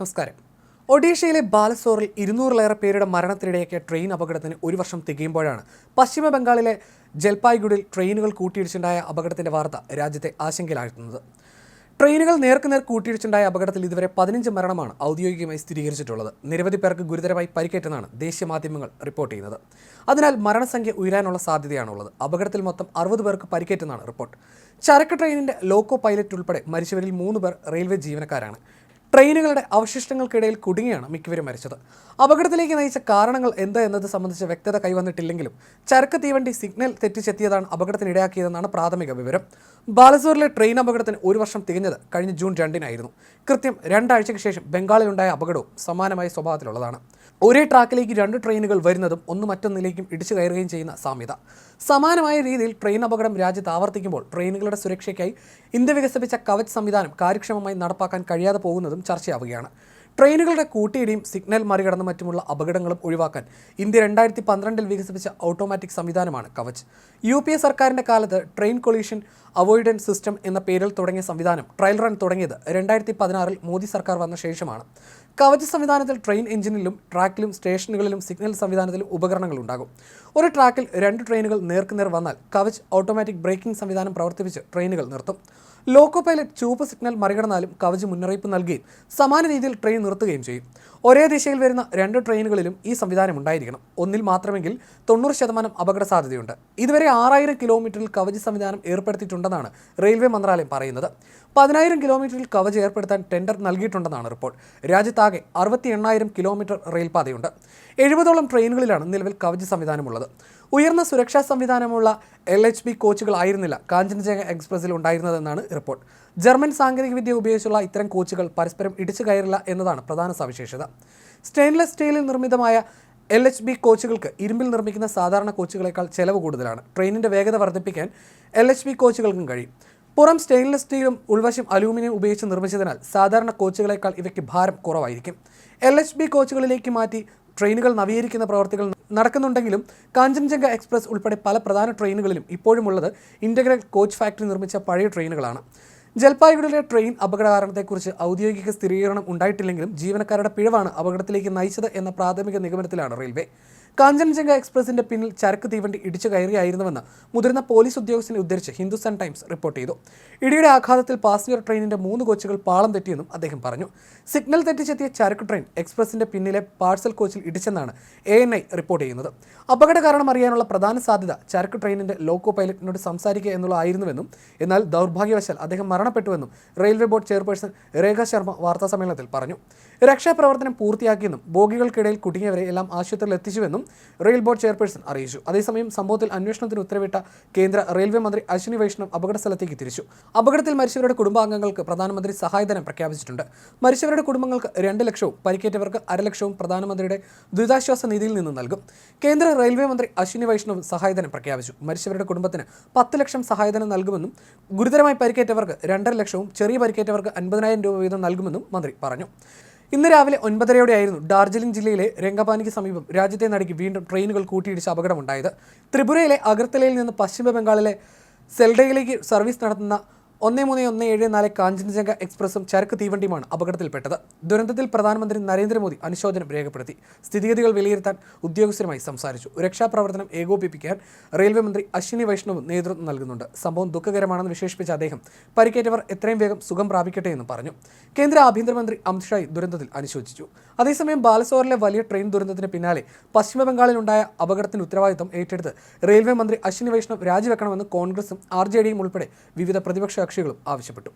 നമസ്കാരം. ഒഡീഷയിലെ ബാലസോറിൽ ഇരുന്നൂറിലേറെ പേരുടെ മരണത്തിനിടയാക്കിയ ട്രെയിൻ അപകടത്തിന് ഒരു വർഷം തികയുമ്പോഴാണ് പശ്ചിമ ബംഗാളിലെ ജൽപായ്ഗുഡിൽ ട്രെയിനുകൾ കൂട്ടിയിടിച്ചുണ്ടായ അപകടത്തിന്റെ വാർത്ത രാജ്യത്തെ ആശങ്കയിലാഴ്ത്തുന്നത്. ട്രെയിനുകൾ നേർക്കുനേർ കൂട്ടിയിടിച്ചുണ്ടായ അപകടത്തിൽ ഇതുവരെ പതിനഞ്ച് മരണമാണ് ഔദ്യോഗികമായി സ്ഥിരീകരിച്ചിട്ടുള്ളത്. നിരവധി പേർക്ക് ഗുരുതരമായി പരിക്കേറ്റെന്നാണ് ദേശീയ മാധ്യമങ്ങൾ റിപ്പോർട്ട് ചെയ്യുന്നത്. അതിനാൽ മരണസംഖ്യ ഉയരാനുള്ള സാധ്യതയാണുള്ളത്. അപകടത്തിൽ മൊത്തം അറുപത് പേർക്ക് പരിക്കേറ്റെന്നാണ് റിപ്പോർട്ട്. ചരക്ക് ട്രെയിനിന്റെ ലോക്കോ പൈലറ്റ് ഉൾപ്പെടെ മരിച്ചവരിൽ മൂന്ന് പേർ റെയിൽവേ ജീവനക്കാരാണ്. ട്രെയിനുകളുടെ അവശിഷ്ടങ്ങൾക്കിടയിൽ കുടുങ്ങിയാണ് മിക്കവരും മരിച്ചത്. അപകടത്തിലേക്ക് നയിച്ച കാരണങ്ങൾ എന്താ എന്നത് സംബന്ധിച്ച് വ്യക്തത കൈവന്നിട്ടില്ലെങ്കിലും ചരക്ക് തീവണ്ടി സിഗ്നൽ തെറ്റിച്ചെത്തിയതാണ് അപകടത്തിനിടയാക്കിയതെന്നാണ് പ്രാഥമിക വിവരം. ബാലസൂറിലെ ട്രെയിൻ അപകടത്തിന് ഒരു വർഷം തികഞ്ഞത് കഴിഞ്ഞ ജൂൺ രണ്ടിനായിരുന്നു. കൃത്യം രണ്ടാഴ്ചയ്ക്ക് ശേഷം ബംഗാളിലുണ്ടായ അപകടവും സമാനമായ സ്വഭാവത്തിലുള്ളതാണ്. ഒരേ ട്രാക്കിലേക്ക് രണ്ട് ട്രെയിനുകൾ വരുന്നതും ഒന്ന് മറ്റൊന്നിലേക്കും ഇടിച്ചു കയറുകയും ചെയ്യുന്ന സാമ്യത. സമാനമായ രീതിയിൽ ട്രെയിൻ അപകടം രാജ്യത്ത് ആവർത്തിക്കുമ്പോൾ ട്രെയിനുകളുടെ സുരക്ഷയ്ക്കായി ഇന്ത്യ വികസിപ്പിച്ച കവച് സംവിധാനം കാര്യക്ഷമമായി നടപ്പാക്കാൻ കഴിയാതെ പോകുന്നതും ചർച്ചയാവുകയാണ്. ട്രെയിനുകളുടെ കൂട്ടിയിടിയും സിഗ്നൽ മറികടന്ന് മറ്റുമുള്ള അപകടങ്ങളും ഒഴിവാക്കാൻ ഇന്ത്യ രണ്ടായിരത്തി പന്ത്രണ്ടിൽ വികസിപ്പിച്ച ഓട്ടോമാറ്റിക് സംവിധാനമാണ് കവച്. യു പി എ സർക്കാരിന്റെ കാലത്ത് ട്രെയിൻ കൊളീഷൻ അവോയ്ഡൻസ് സിസ്റ്റം എന്ന പേരിൽ തുടങ്ങിയ സംവിധാനം ട്രയൽ റൺ തുടങ്ങിയത് രണ്ടായിരത്തി പതിനാറിൽ മോദി സർക്കാർ വന്ന ശേഷമാണ്. കവച് സംവിധാനത്തിൽ ട്രെയിൻ എഞ്ചിനിലും ട്രാക്കിലും സ്റ്റേഷനുകളിലും സിഗ്നൽ സംവിധാനത്തിലും ഉപകരണങ്ങൾ ഉണ്ടാകും. ഒരു ട്രാക്കിൽ രണ്ട് ട്രെയിനുകൾ നേർക്കുനേർ വന്നാൽ കവച് ഓട്ടോമാറ്റിക് ബ്രേക്കിംഗ് സംവിധാനം പ്രവർത്തിപ്പിച്ച് ട്രെയിനുകൾ നിർത്തും. ലോക്കോ പൈലറ്റ് ചുവപ്പ് സിഗ്നൽ മറികടന്നാലും കവച് മുന്നറിയിപ്പ് നൽകുകയും സമാന രീതിയിൽ ട്രെയിൻ നിർത്തുകയും ചെയ്യും. ഒരേ ദിശയിൽ വരുന്ന രണ്ട് ട്രെയിനുകളിലും ഈ സംവിധാനം ഉണ്ടായിരിക്കണം. ഒന്നിൽ മാത്രമെങ്കിൽ തൊണ്ണൂറ് ശതമാനം അപകട സാധ്യതയുണ്ട്. ഇതുവരെ ആറായിരം കിലോമീറ്ററിൽ കവച് സംവിധാനം ഏർപ്പെടുത്തിയിട്ടുണ്ടെന്നാണ് റെയിൽവേ മന്ത്രാലയം പറയുന്നത്. പതിനായിരം കിലോമീറ്ററിൽ കവച് ഏർപ്പെടുത്താൻ ടെൻഡർ നൽകിയിട്ടുണ്ടെന്നാണ് റിപ്പോർട്ട്. രാജ്യത്താകെ അറുപത്തി എണ്ണായിരം കിലോമീറ്റർ റെയിൽപാതയുണ്ട്. എഴുപതോളം ട്രെയിനുകളിലാണ് നിലവിൽ കവച് സംവിധാനമുള്ളത്. ഉയർന്ന സുരക്ഷാ സംവിധാനമുള്ള എൽ എച്ച് ബി കോച്ചുകളായിരുന്നില്ല കാഞ്ചൻജംഗ എക്സ്പ്രസിൽ ഉണ്ടായിരുന്നതെന്നാണ് റിപ്പോർട്ട്. ജർമ്മൻ സാങ്കേതികവിദ്യ ഉപയോഗിച്ചുള്ള ഇത്തരം കോച്ചുകൾ പരസ്പരം ഇടിച്ചു കയറില്ല എന്നതാണ് പ്രധാന സവിശേഷത. സ്റ്റെയിൻലെസ് സ്റ്റീലിൽ നിർമ്മിതമായ എൽ എച്ച് ബി കോച്ചുകൾക്ക് ഇരുമ്പിൽ നിർമ്മിക്കുന്ന സാധാരണ കോച്ചുകളേക്കാൾ ചെലവ് കൂടുതലാണ്. ട്രെയിനിന്റെ വേഗത വർദ്ധിപ്പിക്കാൻ എൽ എച്ച് ബി കോച്ചുകൾക്കും കഴിയും. പുറം സ്റ്റെയിൻലെസ് സ്റ്റീലും ഉൾവശം അലൂമിനിയം ഉപയോഗിച്ച് നിർമ്മിച്ചതിനാൽ സാധാരണ കോച്ചുകളേക്കാൾ ഇവയ്ക്ക് ഭാരം കുറവായിരിക്കും. എൽ എച്ച് ബി കോച്ചുകളിലേക്ക് മാറ്റി ട്രെയിനുകൾ നവീകരിക്കുന്ന പ്രവർത്തികൾ നടക്കുന്നുണ്ടെങ്കിലും കാഞ്ചൻജംഗ എക്സ്പ്രസ് ഉൾപ്പെടെ പല പ്രധാന ട്രെയിനുകളിലും ഇപ്പോഴുമുള്ളത് ഇന്റഗ്രൽ കോച്ച് ഫാക്ടറി നിർമ്മിച്ച പഴയ ട്രെയിനുകളാണ്. ജൽപായ്ഗുഡിലെ ട്രെയിൻ അപകട കാരണത്തെക്കുറിച്ച് ഔദ്യോഗിക സ്ഥിരീകരണം ഉണ്ടായിട്ടില്ലെങ്കിലും ജീവനക്കാരുടെ പിഴവാണ് അപകടത്തിലേക്ക് നയിച്ചത് എന്ന പ്രാഥമിക നിഗമനത്തിലാണ് റെയിൽവേ. കാഞ്ചൻജംഗ എക്സ്പ്രസിന്റെ പിന്നിൽ ചരക്ക് തീവണ്ടി ഇടിച്ചു കയറിയായിരുന്നുവെന്ന് മുതിർന്ന പോലീസ് ഉദ്യോഗസ്ഥനെ ഉദ്ധരിച്ച് ഹിന്ദുസ്ഥാൻ ടൈംസ് റിപ്പോർട്ട് ചെയ്തു. ഇടിയുടെ ആഘാതത്തിൽ പാസഞ്ചർ ട്രെയിനിന്റെ മൂന്ന് കോച്ചുകൾ പാളം തെറ്റിയെന്നും അദ്ദേഹം പറഞ്ഞു. സിഗ്നൽ തെറ്റിച്ചെത്തിയ ചരക്ക് ട്രെയിൻ എക്സ്പ്രസിന്റെ പിന്നിലെ പാഴ്സൽ കോച്ചിൽ ഇടിച്ചെന്നാണ് എ എൻ ഐ റിപ്പോർട്ട് ചെയ്യുന്നത്. അപകട കാരണം അറിയാനുള്ള പ്രധാന സാധ്യത ചരക്ക് ട്രെയിനിന്റെ ലോക്കോ പൈലറ്റിനോട് സംസാരിക്കുക എന്നുള്ളതായിരുന്നുവെന്നും എന്നാൽ ദൗർഭാഗ്യവശാൽ അദ്ദേഹം മരണപ്പെട്ടുവെന്നും railway board chairperson Rekha Sharma വാർത്താ സമ്മേളനത്തിൽ പറഞ്ഞു. രക്ഷാപ്രവർത്തനം പൂർത്തിയാക്കിയെന്നും ബോഗികൾക്കിടയിൽ കുടുങ്ങിയവരെ എല്ലാം ആശുപത്രിയിൽ എത്തിച്ചുവെന്നും റെയിൽ ബോർഡ് ചെയർപേഴ്സൺ അറിയിച്ചു. അതേസമയം സംഭവത്തിൽ അന്വേഷണത്തിന് ഉത്തരവിട്ട കേന്ദ്ര റെയിൽവേ മന്ത്രി അശ്വിനി വൈഷ്ണവ് അപകട സ്ഥലത്തേക്ക് തിരിച്ചു. അപകടത്തിൽ മരിച്ചവരുടെ കുടുംബാംഗങ്ങൾക്ക് പ്രധാനമന്ത്രി സഹായധനം പ്രഖ്യാപിച്ചിട്ടുണ്ട്. മരിച്ചവരുടെ കുടുംബങ്ങൾക്ക് രണ്ട് ലക്ഷവും പരിക്കേറ്റവർക്ക് അരലക്ഷവും പ്രധാനമന്ത്രിയുടെ ദുരിതാശ്വാസ നിധിയിൽ നിന്ന് നൽകും. കേന്ദ്ര റെയിൽവേ മന്ത്രി അശ്വിനി വൈഷ്ണവ് സഹായധനം പ്രഖ്യാപിച്ചു. മരിച്ചവരുടെ കുടുംബത്തിന് പത്ത് ലക്ഷം സഹായധനം നൽകുമെന്നും ഗുരുതരമായി പരിക്കേറ്റവർക്ക് രണ്ടര ലക്ഷവും ചെറിയ പരിക്കേറ്റവർക്ക് അൻപതിനായിരം രൂപ വീതം നൽകുമെന്നും മന്ത്രി പറഞ്ഞു. ഇന്ന് രാവിലെ ഒൻപതരയോടെയായിരുന്നു ഡാർജിലിംഗ് ജില്ലയിലെ രംഗപാനിക്ക് സമീപം രാജ്യത്തെ നടുക്കി വീണ്ടും ട്രെയിനുകൾ കൂട്ടിയിടിച്ച് അപകടമുണ്ടായത്. ത്രിപുരയിലെ അഗർത്തലയിൽ നിന്ന് പശ്ചിമ ബംഗാളിലെ സെൽഡയിലേക്ക് സർവീസ് നടത്തുന്ന ഒന്ന് മൂന്ന് ഒന്ന് ഏഴ് നാല് കാഞ്ചൻജംഗ എക്സ്പ്രസും ചരക്ക് തീവണ്ടിയുമാണ് അപകടത്തിൽപ്പെട്ടത്. ദുരന്തത്തിൽ പ്രധാനമന്ത്രി നരേന്ദ്രമോദി അനുശോചനം രേഖപ്പെടുത്തി. സ്ഥിതിഗതികൾ വിലയിരുത്താൻ ഉദ്യോഗസ്ഥരുമായി സംസാരിച്ചു. രക്ഷാപ്രവർത്തനം ഏകോപിപ്പിക്കാൻ റെയിൽവേ മന്ത്രി അശ്വിനി വൈഷ്ണവ് നേതൃത്വം നൽകുന്നുണ്ട്. സംഭവം ദുഃഖകരമാണെന്ന് വിശേഷിപ്പിച്ച അദ്ദേഹം പരിക്കേറ്റവർ എത്രയും വേഗം സുഖം പ്രാപിക്കട്ടെ എന്ന് പറഞ്ഞു. കേന്ദ്ര ആഭ്യന്തരമന്ത്രി അമിത്ഷായി ദുരന്തത്തിൽ അനുശോചിച്ചു. അതേസമയം ബാലസോറിലെ വലിയ ട്രെയിൻ ദുരന്തത്തിന് പിന്നാലെ പശ്ചിമ ബംഗാളിലുണ്ടായ അപകടത്തിന്റെ ഉത്തരവാദിത്തം ഏറ്റെടുത്ത് റെയിൽവേ മന്ത്രി അശ്വിനി വൈഷ്ണവ് രാജിവെക്കണമെന്ന് കോൺഗ്രസും ആർ ജെ ഡിയും ഉൾപ്പെടെ വിവിധ പ്രതിപക്ഷ കക്ഷികളും ആവശ്യപ്പെട്ടു